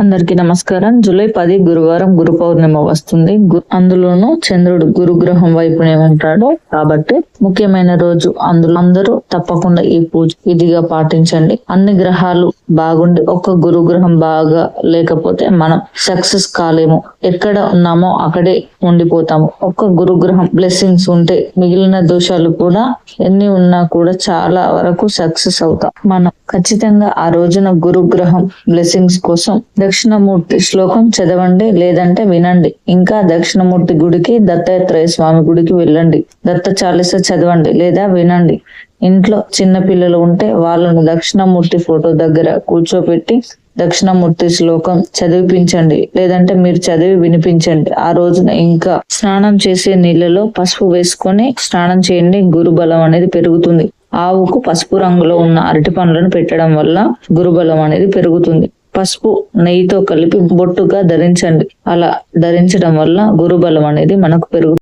అందరికీ నమస్కారం. జూలై పది గురువారం గురు పౌర్ణిమ వస్తుంది. గు- అందులోనూ చంద్రుడు గురుగ్రహం వైపునే ఉంటాడు. కాబట్టి ముఖ్యమైన రోజు అందులో అందరూ తప్పకుండా ఈ పూజ ఇదిగా పాటించండి. అన్ని గ్రహాలు బాగుండి ఒక్క గురుగ్రహం బాగా లేకపోతే మనం సక్సెస్ కాలేము. ఎక్కడ ఉన్నామో అక్కడే ఉండిపోతాము. ఒక్క గురుగ్రహం బ్లెస్సింగ్స్ ఉంటే మిగిలిన దోషాలు కూడా ఎన్ని ఉన్నా కూడా చాలా వరకు సక్సెస్ అవుతాం. మనం ఖచ్చితంగా ఆ రోజున గురుగ్రహం బ్లెస్సింగ్స్ కోసం దక్షిణమూర్తి శ్లోకం చదవండి లేదంటే వినండి. ఇంకా దక్షిణమూర్తి గుడికి దత్తాత్రేయ స్వామి గుడికి వెళ్ళండి. దత్త చాలీస చదవండి లేదా వినండి. ఇంట్లో చిన్న పిల్లలు ఉంటే వాళ్ళను దక్షిణమూర్తి ఫోటో దగ్గర కూర్చోపెట్టి దక్షిణమూర్తి శ్లోకం చదివిపించండి. లేదంటే మీరు చదివి వినిపించండి. ఆ రోజున ఇంకా స్నానం చేసే నీళ్ళలో పసుపు వేసుకొని స్నానం చేయండి. గురుబలం అనేది పెరుగుతుంది. ఆవుకు పసుపు రంగులో ఉన్న అరటి పండ్లను పెట్టడం వల్ల గురుబలం అనేది పెరుగుతుంది. పసుపు నెయ్యితో కలిపి బొట్టుగా ధరించండి. అలా ధరించడం వల్ల గురుబలం అనేది మనకు పెరుగుతుంది.